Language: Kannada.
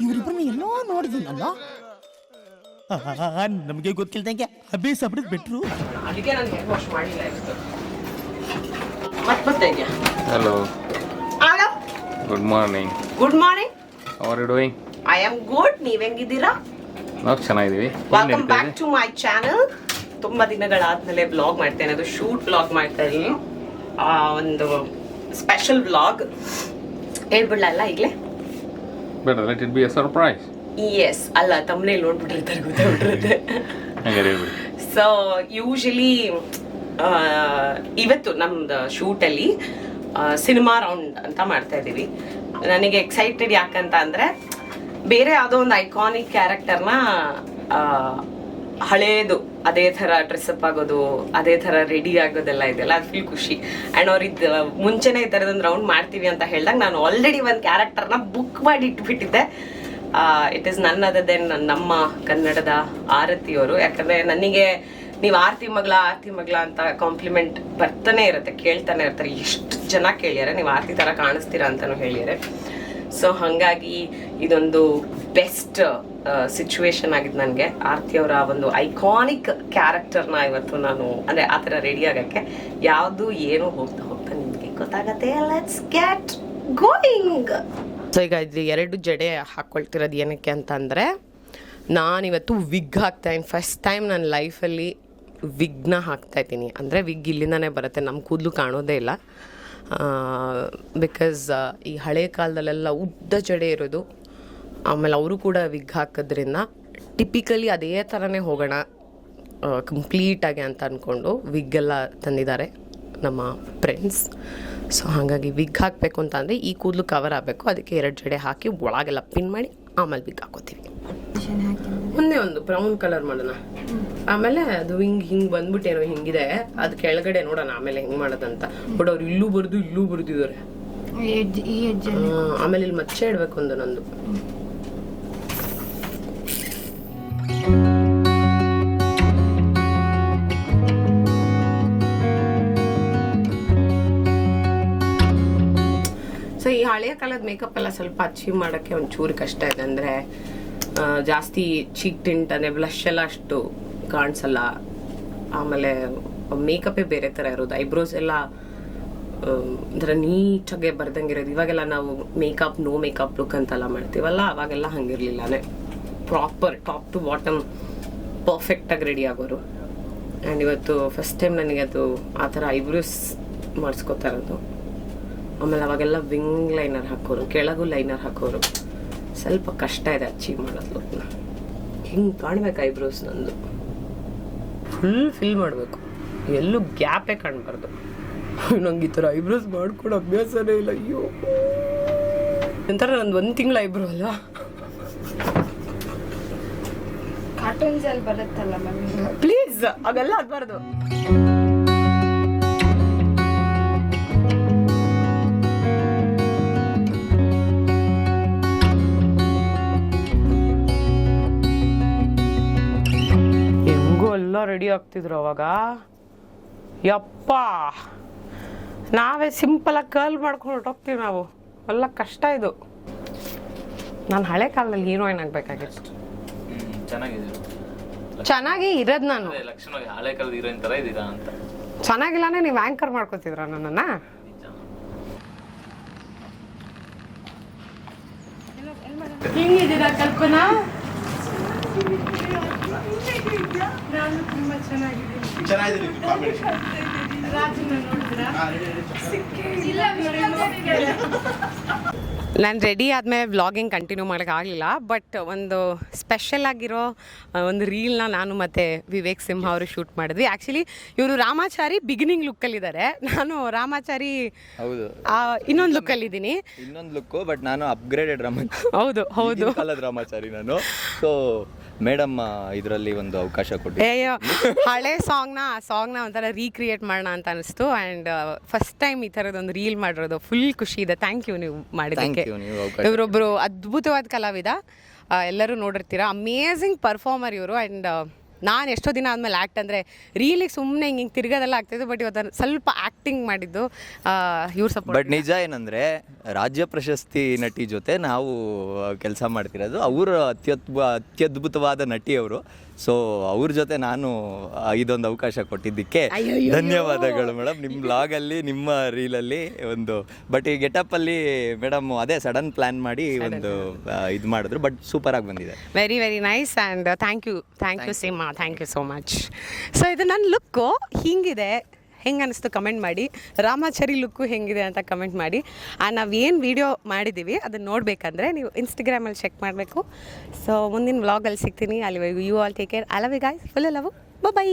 ಇವರಿಬ್ಬರನ್ನ ಎಲ್ಲೋ ನೋಡಿದ್ದೀನಲ್ಲ ನಮಗೆ ಗೊತ್ತಿಲ್ದಂಗೆ ಅಭ್ಯಾಸ ಬಿಡದ್ ಬಿಟ್ರು. ಅದಕ್ಕೆ ನಾನು ಹೆಡ್ ವಾಶ್ ಮಾಡಿಲ್ಲ ಇಷ್ಟು ಮತ್ತೆ ಮತ್ತೆ hello hello good morning good morning how are you doing I am good ನೀವು ಹೆಂಗಿದ್ದೀರಾ? ನಾವು ಚೆನ್ನಾಗಿದ್ದೀವಿ. Welcome back to my channel ತುಂಬಾ ದಿನಗಳಾದ್ಮೇಲೆ ಬ್ಲಾಗ್ ಮಾಡ್ತೇನೆ ಅದು ಶೂಟ್ ಬ್ಲಾಗ್ ಮಾಡ್ತಾ ಇದ್ದೀನಿ. ಆ, ಒಂದು ಸ್ಪೆಷಲ್ ಬ್ಲಾಗ್ ಹೇಳ್ಬಿಡ್ಲಲ್ಲ ಈಗಲೇ? ಬೇಡ let it be a surprise S ಅಲ್ಲ ತಮ್ಮನೇ ನೋಡ್ಬಿಟ್ಟಿರ್ತಾರೆ ಗೊತ್ತಾಗ್ಬಿಟ್ಟಿರುತ್ತೆ ಸೊ ಯೂಶಲಿ ಇವತ್ತು ನಮ್ದು ಶೂಟಲ್ಲಿ ಸಿನಿಮಾ ರೌಂಡ್ ಅಂತ ಮಾಡ್ತಾ ಇದ್ದೀವಿ. ನನಗೆ ಎಕ್ಸೈಟೆಡ್ ಯಾಕಂತ ಅಂದರೆ ಬೇರೆ ಯಾವುದೋ ಒಂದು ಐಕಾನಿಕ್ ಕ್ಯಾರೆಕ್ಟರ್ನ ಹಳೇದು, ಅದೇ ಥರ ಡ್ರೆಸ್ಅಪ್ ಆಗೋದು, ಅದೇ ಥರ ರೆಡಿ ಆಗೋದೆಲ್ಲ ಇದೆಲ್ಲ ಅದು ಫುಲ್ ಖುಷಿ. ಆ್ಯಂಡ್ ಅವ್ರಿದ್ದು ಮುಂಚೆನೇ ಈ ಥರದೊಂದು ರೌಂಡ್ ಮಾಡ್ತೀವಿ ಅಂತ ಹೇಳಿದಾಗ ನಾನು ಆಲ್ರೆಡಿ ಒಂದು ಕ್ಯಾರೆಕ್ಟರ್ನ ಬುಕ್ ಮಾಡಿ ಇಟ್ಬಿಟ್ಟಿದ್ದೆ. It is none other than ನಮ್ಮ ಕನ್ನಡದ ಆರತಿಯವರು. ಯಾಕಂದ್ರೆ ನನಗೆ ನೀವು ಆರತಿ ಮಗಳ ಆರತಿ ಮಗಳ ಅಂತ ಕಾಂಪ್ಲಿಮೆಂಟ್ ಬರ್ತಾನೆ ಇರುತ್ತೆ, ಕೇಳ್ತಾನೆ ಇರ್ತಾರೆ ಎಷ್ಟು ಜನ ಕೇಳ್ಯಾರೆ ನೀವು ಆರತಿ ತರ ಕಾಣಿಸ್ತೀರಾ ಅಂತಲೂ ಹೇಳಿದ್ದಾರೆ ಸೊ ಹಾಗಾಗಿ ಇದೊಂದು ಬೆಸ್ಟ್ ಸಿಚುವೇಶನ್ ಆಗಿದೆ ನನಗೆ. ಆರ್ತಿ ಅವರ ಒಂದು ಐಕಾನಿಕ್ ಕ್ಯಾರೆಕ್ಟರ್ನ ಇವತ್ತು ನಾನು, ಅಂದರೆ ಆ ಥರ ರೆಡಿ ಆಗೋಕ್ಕೆ ಯಾವುದು ಏನು ಹೋಗ್ತಾ ಹೋಗ್ತಾ ನಿಮಗೆ ಗೊತ್ತಾಗತ್ತೆ. ಲೆಟ್ಸ್ ಗೆಟ್ ಗೋಯಿಂಗ್ ಸೊ ಈಗ ಇದು ಎರಡು ಜಡೆ ಹಾಕ್ಕೊಳ್ತಿರೋದು ಏನಕ್ಕೆ ಅಂತಂದರೆ, ನಾನಿವತ್ತು ವಿಗ್ ಹಾಕ್ತಾ ಇನ್ ಫಸ್ಟ್ ಟೈಮ್ ನನ್ನ ಲೈಫಲ್ಲಿ ವಿಗ್ನ ಹಾಕ್ತಾ ಇದ್ದೀನಿ. ಅಂದರೆ ವಿಗ್ ಇಲ್ಲಿಂದನೇ ಬರುತ್ತೆ. ನಮ್ಮ ಕೂದಲು ಕಾಣೋದೇ ಇಲ್ಲ. ಬಿಕಾಸ್ ಈ ಹಳೆ ಕಾಲದಲ್ಲೆಲ್ಲ ಉದ್ದ ಜಡೆ ಇರೋದು. ಆಮೇಲೆ ಅವರು ಕೂಡ ವಿಗ್ ಹಾಕೋದ್ರಿಂದ ಟಿಪಿಕಲಿ ಅದೇ ಥರನೇ ಹೋಗೋಣ ಕಂಪ್ಲೀಟಾಗಿ ಅಂತ ಅಂದ್ಕೊಂಡು ವಿಗ್ ಎಲ್ಲ ತಂದಿದ್ದಾರೆ ನಮ್ಮ ಫ್ರೆಂಡ್ಸ್ ಸೊ ಹಾಗಾಗಿ ವಿಗ್ ಹಾಕಬೇಕು ಅಂತ ಅಂದರೆ ಈ ಕೂದಲು ಕವರ್ ಆಗಬೇಕು. ಅದಕ್ಕೆ ಎರಡು ಜಡೆ ಹಾಕಿ ಒಳಗೆಲ್ಲ ಪಿನ್ ಮಾಡಿ ಆಮೇಲೆ ವಿಗ್ ಹಾಕೋತೀವಿ. ಒಂದೇ ಒಂದು ಬ್ರೌನ್ ಕಲರ್ ಮಾಡೋಣ. ಆಮೇಲೆ ಅದು ಹಿಂಗ್ ಹಿಂಗ್ ಬಂದ್ಬಿಟ್ಟೇನೋ ಹಿಂಗಿದೆ ಅದು ಕೆಳಗಡೆ ನೋಡೋಣ ಆಮೇಲೆ ಹೆಂಗ್ ಮಾಡೋದಂತ. ಬಟ್ ಅವ್ರು ಇಲ್ಲೂ ಬರ್ದು ಇಲ್ಲೂ ಬರ್ದಿದ್ದಾರೆ. ಆಮೇಲೆ ಇಲ್ಲಿ ಮಚ್ಚೆ ಇಡ್ಬೇಕು ಒಂದು ನಂದು. ಸೊ ಈ ಹಳೆಯ ಕಾಲದ ಮೇಕಪ್ ಎಲ್ಲ ಸ್ವಲ್ಪ ಅಚೀವ್ ಮಾಡೋಕ್ಕೆ ಒಂಚೂರು ಕಷ್ಟ ಇದೆ. ಅಂದರೆ ಜಾಸ್ತಿ ಚೀಕ್ ಟಿಂಟ್ ಅಂದರೆ ಬ್ಲಷ್ ಎಲ್ಲ ಅಷ್ಟು ಕಾಣಿಸಲ್ಲ. ಆಮೇಲೆ ಮೇಕಪ್ಪೇ ಬೇರೆ ಥರ ಇರೋದು. ಐಬ್ರೋಸ್ ಎಲ್ಲ ಒಂಥರ ನೀಟಾಗೆ ಬರ್ದಂಗಿರೋದು ಇವಾಗೆಲ್ಲ ನಾವು ಮೇಕಪ್ ನೋ ಮೇಕಪ್ ಲುಕ್ ಅಂತೆಲ್ಲ ಮಾಡ್ತೀವಲ್ಲ, ಅವಾಗೆಲ್ಲ ಹಂಗಿರ್ಲಿಲ್ಲನೇ. ಪ್ರಾಪರ್ ಟಾಪ್ ಟು ಬಾಟಮ್ ಪರ್ಫೆಕ್ಟಾಗಿ ರೆಡಿ ಆಗೋರು. ಆ್ಯಂಡ್ ಇವತ್ತು ಫಸ್ಟ್ ಟೈಮ್ ನನಗೆ ಅದು ಆ ಥರ ಐಬ್ರೋಸ್ ಮಾಡಿಸ್ಕೊತಾರದು ಆಮೇಲೆ ಅವಾಗೆಲ್ಲ ವಿಂಗ್ ಲೈನರ್ ಹಾಕೋರು, ಕೆಳಗೂ ಲೈನರ್ ಹಾಕೋರು. ಸ್ವಲ್ಪ ಕಷ್ಟ ಇದೆ ಅಚೀವ್ ಮಾಡೋದು. ಹಿಂಗೆ ಕಾಣ್ಬೇಕು ಐಬ್ರೋಸ್ ನಂದು? ಫುಲ್ ಫಿಲ್ ಮಾಡಬೇಕು. ಎಲ್ಲೂ ಗ್ಯಾಪೇ ಕಾಣಬಾರ್ದು. ನಂಗೆ ಈ ಥರ ಐಬ್ರೋಸ್ ಮಾಡ್ಕೊಡೋ ಅಭ್ಯಾಸನೇ ಇಲ್ಲ. ಅಯ್ಯೋ. ಒಂಥರ ನಂದು ಒಂದು ತಿಂಗಳ ಐಬ್ರೋ ಅಲ್ಲ. ಕಾರ್ಟೂನ್ಸ್ ಅಲ್ಲಿ ಬರುತ್ತಲ್ಲ ಪ್ಲೀಸ್ ಅವೆಲ್ಲ ಆಗ್ಬಾರ್ದು. ರೆಡಿ ಆಗ್ತಿದ್ರು ಅವಾಗ ಯಪ್ಪ ನಾವೇ ಸಿಂಪಲ್ ಆಗಿ ಕರ್ಲ್ ಮಾಡ್ಕೊಂಡು ಹೊರಟೋಗ್ತೀವಿ ನಾವು ಎಲ್ಲ ಕಷ್ಟ ಇದು ನಾನು ಹಳೆ ಕಾಲದಲ್ಲಿ ಹೀರೋಯಿನ್ ಆಗ್ಬೇಕಾಗಿತ್ತು ಚೆನ್ನಾಗಿದೆ ಚೆನ್ನಾಗಿ ಇರೋದು ನಾನು ಚೆನ್ನಾಗಿಲ್ಲಾನೆ ನೀವು ಆಂಕರ್ ಮಾಡ್ಕೋತಿದ್ರ ನನ್ನನ್ನ ಹಿಂಗಿದ್ದೀರಾ ಕಲ್ಪನಾ ನಾನು ತುಂಬಾ ಚೆನ್ನಾಗಿದ್ದೀನಿ ನಾನು ರೆಡಿ ಆದಮೇಲೆ ವ್ಲಾಗಿಂಗ್ ಕಂಟಿನ್ಯೂ ಮಾಡೋಕ್ಕಾಗಲಿಲ್ಲ ಬಟ್ ಒಂದು ಸ್ಪೆಷಲ್ ಆಗಿರೋ ಒಂದು ರೀಲ್ನ ನಾನು ಮತ್ತು ವಿವೇಕ್ ಸಿಂಹ ಅವರು ಶೂಟ್ ಮಾಡಿದ್ವಿ. ಆ್ಯಕ್ಚುಲಿ ಇವರು ರಾಮಾಚಾರಿ ಬಿಗಿನಿಂಗ್ ಲುಕ್ಕಲ್ಲಿದ್ದಾರೆ ನಾನು ರಾಮಾಚಾರಿ ಹೌದು. ಆ, ಇನ್ನೊಂದು ಲುಕ್ಕಲ್ಲಿದ್ದೀನಿ ಇನ್ನೊಂದು ಲುಕ್ಕು ಬಟ್ ನಾನು ಅಪ್ಗ್ರೇಡೆಡ್ ರಾಮ ಹೌದು ಹೌದು. ರಾಮಾಚಾರಿ ನಾನು. ಸೊ ಮೇಡಮ್ ಇದರಲ್ಲಿ ಒಂದು ಅವಕಾಶ ಕೊಟ್ಟಿದೆ ಅಯ್ಯೋ ಹಳೆ ಸಾಂಗ್ನ ಆ ಸಾಂಗ್ನ ಒಂಥರ ರೀಕ್ರಿಯೇಟ್ ಮಾಡೋಣ ಅಂತ ಅನಿಸ್ತು. ಆ್ಯಂಡ್ ಫಸ್ಟ್ ಟೈಮ್ ಈ ಥರದೊಂದು ರೀಲ್ ಮಾಡಿರೋದು ಫುಲ್ ಖುಷಿ ಇದೆ. ಥ್ಯಾಂಕ್ ಯು ನೀವು ಮಾಡಿದ್ದಕ್ಕೆ. Thank you, ನೀವು ಅವಕಾಶ ಇವರೊಬ್ಬರು ಅದ್ಭುತವಾದ ಕಲಾವಿದ. ಆ, ಎಲ್ಲರೂ ನೋಡಿರ್ತೀರಾ. ಅಮೇಝಿಂಗ್ ಪರ್ಫಾರ್ಮರ್ ಇವರು. ಆ್ಯಂಡ್ ನಾನು ಎಷ್ಟೋ ದಿನ ಆದಮೇಲೆ ಆ್ಯಕ್ಟ್ ಅಂದರೆ ರೀಲಿಗೆ ಸುಮ್ಮನೆ ಹಿಂಗೆ ಹಿಂಗೆ ತಿರ್ಗೋದೆಲ್ಲ ಆಗ್ತಿದ್ದು ಬಟ್ ಇವತ್ತು ಸ್ವಲ್ಪ ಆ್ಯಕ್ಟಿಂಗ್ ಮಾಡಿದ್ದು ಇವ್ರ ಸಪೋರ್ಟ್ ಬಟ್ ನಿಜ ಏನಂದರೆ ರಾಜ್ಯ ಪ್ರಶಸ್ತಿ ನಟಿ ಜೊತೆ ನಾವು ಕೆಲಸ ಮಾಡ್ತಿರೋದು. ಅವರು ಅತ್ಯದ್ಭು ಅತ್ಯದ್ಭುತವಾದ ನಟಿ ಅವರು ಸೊ ಅವ್ರ ಜೊತೆ ನಾನು ಇದೊಂದು ಅವಕಾಶ ಕೊಟ್ಟಿದ್ದಕ್ಕೆ ಧನ್ಯವಾದಗಳು ಮೇಡಮ್. ನಿಮ್ಮ ಬ್ಲಾಗಲ್ಲಿ ನಿಮ್ಮ ರೀಲಲ್ಲಿ ಒಂದು ಬಟ್ ಈ ಗೆಟಪ್ಪಲ್ಲಿ ಮೇಡಮ್ ಅದೇ ಸಡನ್ ಪ್ಲ್ಯಾನ್ ಮಾಡಿ ಒಂದು ಇದು ಮಾಡಿದ್ರು ಬಟ್ ಸೂಪರ್ ಆಗಿ ಬಂದಿದೆ. Very very nice and thank you thank you Seema thank you so much so ಇದು ನನ್ನ ಲುಕ್ಕು ಹಿಂಗಿದೆ. ಹೆಂಗೆ ಅನ್ನಿಸ್ತು ಕಮೆಂಟ್ ಮಾಡಿ. ರಾಮಾಚಾರಿ ಲುಕ್ಕು ಹೆಂಗಿದೆ ಅಂತ ಕಮೆಂಟ್ ಮಾಡಿ. ನಾವು ಏನು ವೀಡಿಯೋ ಮಾಡಿದ್ದೀವಿ ಅದನ್ನು ನೋಡಬೇಕಂದ್ರೆ ನೀವು ಇನ್ಸ್ಟಾಗ್ರಾಮಲ್ಲಿ ಚೆಕ್ ಮಾಡಬೇಕು. ಸೊ ಮುಂದಿನ ವ್ಲಾಗಲ್ಲಿ ಸಿಗ್ತೀನಿ. ಅಲ್ಲಿವರೆಗೂ you all take care Alavi guys full love by